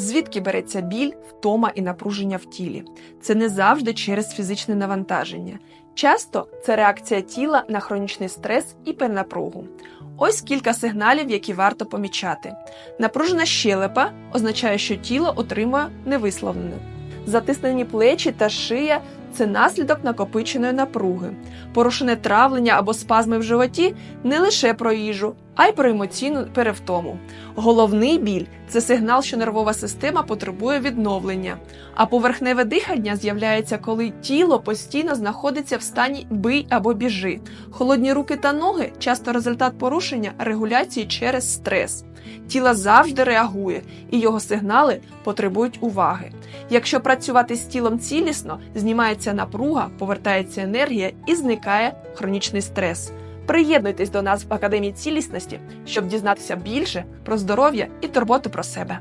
Звідки береться біль, втома і напруження в тілі? Це не завжди через фізичне навантаження. Часто це реакція тіла на хронічний стрес і перенапругу. Ось кілька сигналів, які варто помічати. Напружена щелепа означає, що тіло отримує невисловлене. Затиснені плечі та шия це наслідок накопиченої напруги. Порушене травлення або спазми в животі не лише про їжу, а й про емоційну перевтому. Головний біль це сигнал, що нервова система потребує відновлення. А поверхневе дихання з'являється, коли тіло постійно знаходиться в стані бий або біжи. Холодні руки та ноги часто результат порушення регуляції через стрес. Тіло завжди реагує, і його сигнали потребують уваги. Якщо працювати з тілом цілісно, знімається напруга, повертається енергія і зникає хронічний стрес. Приєднуйтесь до нас в Академії цілісності, щоб дізнатися більше про здоров'я і турботу про себе.